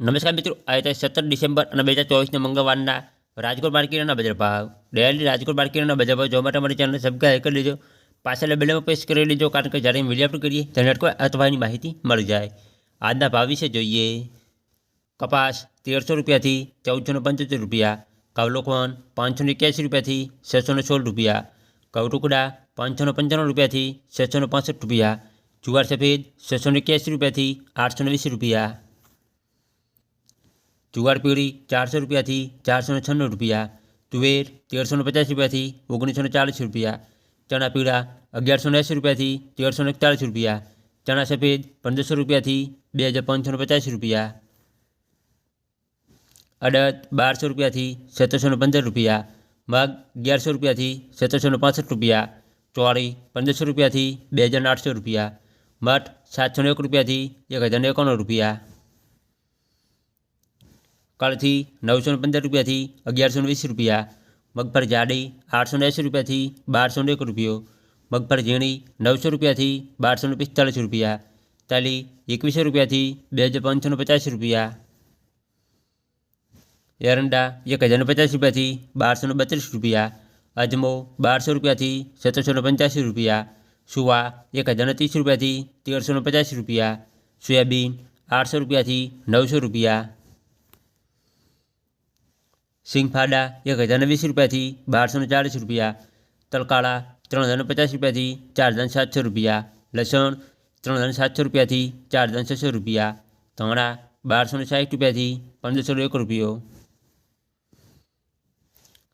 નમસ્કાર મિત્રો આજે સત્તર ડિસેમ્બર અને બે હજાર ચોવીસના મંગળવારના રાજકોટ માર્કેટના બજાર ભાવ ડેલી રાજકોટ માર્કેટના બજાર ભાવ જોવા માટે અમારી ચેનલ સબસ્ક્રાઈબ કરી લેજો પાછળ બેલમાં પ્રેસ કરી લેજો કારણ કે જ્યારે વિડીયો અપલોડ કરીએ ત્યારે અટકો અથવાની માહિતી મળી જાય આજના ભાવ વિશે જોઈએ કપાસ તેરસો રૂપિયાથી ચૌદસો પંચોતેર રૂપિયા કવલોકવન પાંચસો એક્યાસી રૂપિયાથી છસો ને સોળ રૂપિયા કવટુકડા પાંચસો પંચાણું રૂપિયાથી છસો ને પાસઠ રૂપિયા જુવાર સફેદ છસો એક્યાસી રૂપિયાથી આઠસો ને વીસ રૂપિયા જુવાર પીળી ચારસો રૂપિયાથી ચારસો ને છન્નું રૂપિયા તુવેર તેરસો ને પચાસ રૂપિયાથી ઓગણીસો ને ચાલીસ રૂપિયા ચણા પીળા અગિયારસો ને એંસી રૂપિયાથી તેરસો ને એકતાલીસ રૂપિયા ચણા સફેદ પંદરસો રૂપિયાથી બે હજાર પાંચસો ને પચાસ રૂપિયા અડદ બારસો રૂપિયાથી સત્તરસો ને પંદર રૂપિયા મગ અગિયારસો રૂપિયાથી સત્તરસો ને પાસઠ રૂપિયા ચોળી પંદરસો રૂપિયાથી બે હજાર ને આઠસો રૂપિયા મઠ સાતસો ને એક રૂપિયાથી એક હજાર ને એકાણું રૂપિયા કળથી નવસો પંદર રૂપિયાથી અગિયારસો વીસ રૂપિયા મગફર જાડી આઠસો ને એંસી રૂપિયાથી બારસો એક રૂપિયો મગફર ઝીણી નવસો રૂપિયાથી બારસો ને પિસ્તાલીસ રૂપિયા, તાલી એકવીસો રૂપિયાથી બે હજાર પાંચસો પચાસ રૂપિયા, એરંડા એક હજાર પચાસ રૂપિયાથી બારસો બત્રીસ રૂપિયા, અજમો બારસો રૂપિયાથી સત્તરસો પંચ્યાસી રૂપિયા, સુવા એક હજાર ત્રીસ રૂપિયાથી તેરસો પચાસ રૂપિયા, સોયાબીન આઠસો રૂપિયાથી નવસો રૂપિયા સિંગફાડા એક હજાર ને વીસ રૂપિયાથી બારસો ને ચાલીસ રૂપિયા તલકાળા ત્રણ હજાર ને પચાસ રૂપિયાથી ચાર હજાર સાતસો રૂપિયા લસણ ત્રણ હજાર સાતસો રૂપિયાથી ચાર હજાર છસો રૂપિયા ધાણા બારસો ને સાઠ રૂપિયાથી પંદરસો એક રૂપિયો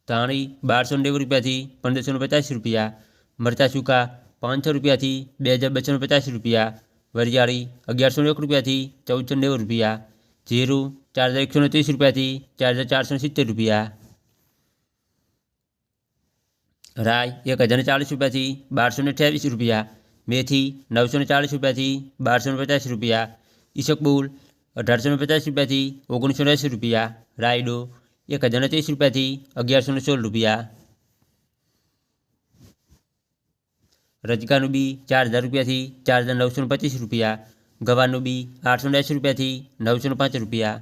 ધાણી બારસો નેવું રૂપિયાથી પંદરસો ને પચાસ રૂપિયા મરચાં સૂકા પાંચસો રૂપિયાથી બે હજાર બસો ને પચાસ રૂપિયા વરિયાળી અગિયારસો એક રૂપિયાથી ચૌદસો નેવું રૂપિયા જીરું ચાર હજાર એકસો ને ત્રીસ રૂપિયાથી ચાર હજાર ચારસો સિત્તેર રૂપિયા રાય એક હજાર ને ચાલીસ રૂપિયાથી બારસો ને અઠ્યાવીસ રૂપિયા મેથી નવસો ને ચાલીસ રૂપિયાથી બારસો ને પચાસ રૂપિયા ઈસકબુલ અઢારસો ને પચાસ રૂપિયાથી ઓગણીસો ને એંસી રૂપિયા રાયડો એક હજાર ને ત્રીસ રૂપિયાથી અગિયારસો ને સોળ રૂપિયા રજકાનું બી ચાર હજાર રૂપિયાથી ચાર હજાર નવસો ને પચીસ રૂપિયા ગવાનું બી આઠસો ને એંસી રૂપિયાથી નવસો ને પાંચ રૂપિયા